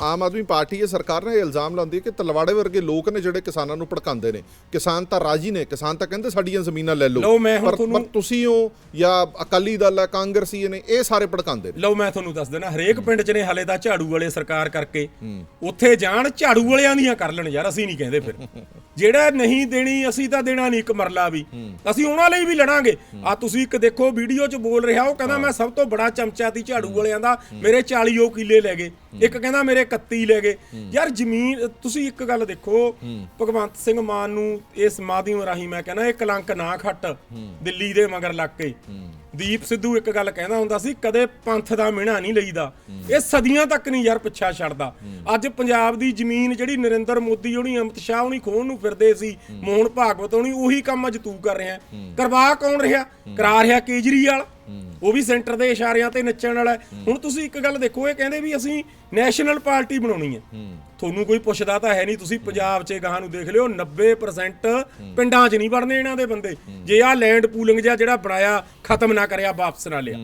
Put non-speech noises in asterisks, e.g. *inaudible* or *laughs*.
Aam Aadmi party ਇਹ ਸਰਕਾਰ ਨੇ ਇਲਜ਼ਾਮ ਲਾਉਂਦੀ ਹੈ ਕਿ ਤਲਵਾੜੇ ਵਰਗੇ ਲੋਕ ਨੇ ਜਿਹੜੇ ਕਿਸਾਨਾਂ ਨੂੰ ਭੜਕਾਉਂਦੇ ਨੇ। ਕਿਸਾਨ ਤਾਂ ਰਾਜੀ ਨੇ ਕਿਸਾਨ ਤਾਂ ਕਹਿੰਦੇ ਸਾਡੀਆਂ ਜ਼ਮੀਨਾਂ ਲੈ ਲਓ। ਲਓ, ਮੈਂ ਹੁਣ ਪਰ- ਤੁਹਾਨੂੰ- ਤੁਸੀਂ ਹੋ ਜਾਂ ਅਕਾਲੀ ਦਲ ਹੈ ਕਾਂਗਰਸੀ ਨੇ ਇਹ ਸਾਰੇ ਭੜਕਾਉਂਦੇ ਨੇ। ਲਓ ਮੈਂ ਤੁਹਾਨੂੰ ਦੱਸ ਦੇਣਾ ਹਰੇਕ ਪਿੰਡ 'ਚ ਨੇ ਹਲੇ ਤਾਂ ਝਾੜੂ ਵਾਲੇ ਸਰਕਾਰ ਕਰਕੇ। ਉੱਥੇ ਜਾਣ ਝਾੜੂ ਵਾਲਿਆਂ ਦੀਆਂ ਕਰ ਲੈਣ ਯਾਰ ਅਸੀਂ ਨਹੀਂ ਕਹਿੰਦੇ ਫਿਰ। *laughs* ਜਿਹੜਾ ਨਹੀਂ ਦੇਣੀ ਅਸੀਂ ਤਾਂ ਦੇਣਾ ਨਹੀਂ ਇੱਕ ਮਰਲਾ ਵੀ। ਅਸੀਂ ਉਹਨਾਂ ਲਈ ਵੀ ਲੜਾਂਗੇ। ਆ ਤੁਸੀਂ ਇੱਕ ਦੇਖੋ ਵੀਡੀਓ 'ਚ ਬੋਲ ਰਿਹਾ ਉਹ ਕਹਿੰਦਾ ਮੈਂ ਸਭ ਤੋਂ ਬੜਾ ਚਮਚਾ ਤੀ ਝਾੜੂ ਵਾਲਿਆਂ ਦਾ ਮੇਰੇ 40 ਉਹ ਕਿੱਲੇ ਲੈ ਗਏ। ਇੱਕ ਕਹਿੰਦਾ ਮੇਰੇ 31 ਲੈ ਗਏ। ਯਾਰ ਜ਼ਮੀਨ ਤੁਸੀਂ ਇੱਕ ਗੱਲ ਦੇਖੋ ਭਗਵੰਤ ਸਿੰਘ ਮਾਨ ਨੂੰ ਇਸ ਮਾਧਿਅਮ ਰਾਹੀਂ ਮੈਂ ਕਹਿੰਦਾ ਇਹ ਕਲੰਕ ਨਾ ਖੱਟ ਦਿੱਲੀ ਦੇ ਮਗਰ ਲੱਗ ਕੇ। ਦੀਪ ਸਿੱਧੂ ਇੱਕ ਗੱਲ ਕਹਿੰਦਾ ਹੁੰਦਾ ਸੀ ਕਦੇ ਪੰਥ ਦਾ ਮਿਹਣਾ ਨਹੀਂ ਲਈਦਾ। ਇਹ ਸਦੀਆਂ ਤੱਕ ਨਹੀਂ ਯਾਰ ਪਿੱਛਾ ਛੱਡਦਾ। ਅੱਜ ਪੰਜਾਬ ਦੀ ਜ਼ਮੀਨ ਜਿਹੜੀ ਨਰਿੰਦਰ ਮੋਦੀ ਉਹਨੀ ਅਮਿਤ ਸ਼ਾਹ ਉਹਨੀ ਖੋਣ ਨੂੰ ਫਿਰਦੇ ਸੀ ਮੋਹਨ ਭਾਗਵਤ ਉਹਨੀ ਉਹੀ ਕੰਮ ਅੱਜ ਤੂੰ ਕਰ ਰਿਹਾ। ਕਰਵਾ ਕੌਣ ਰਿਹਾ? ਕਰਾ ਰਿਹਾ ਕੇਜਰੀਵਾਲ। ਉਹ ਵੀ ਸੈਂਟਰ ਦੇ ਇਸ਼ਾਰਿਆਂ ਤੇ ਨੱਚਣ ਵਾਲਾ। ਹੁਣ ਤੁਸੀਂ ਇੱਕ ਗੱਲ ਦੇਖੋ ਇਹ ਕਹਿੰਦੇ ਵੀ ਅਸੀਂ ਨੈਸ਼ਨਲ ਪਾਰਟੀ ਬਣਾਉਣੀ ਹੈ। ਤੁਹਾਨੂੰ ਕੋਈ ਪੁੱਛਦਾ ਤਾਂ ਹੈ ਨਹੀਂ ਤੁਸੀਂ ਪੰਜਾਬ 'ਚ ਗਾਹਾਂ ਨੂੰ ਦੇਖ ਲਿਓ 90% ਪਿੰਡਾਂ 'ਚ ਨਹੀਂ ਵੜਨੇ ਇਹਨਾਂ ਦੇ ਬੰਦੇ। ਜੇ ਆਹ ਲੈਂਡ ਪੂਲਿੰਗ ਜਿਹਾ ਜਿਹੜਾ ਬਣਾਇਆ ਖਤਮ ਨਾ ਕਰਿਆ ਵਾਪਸ ਨਾ ਲਿਆ।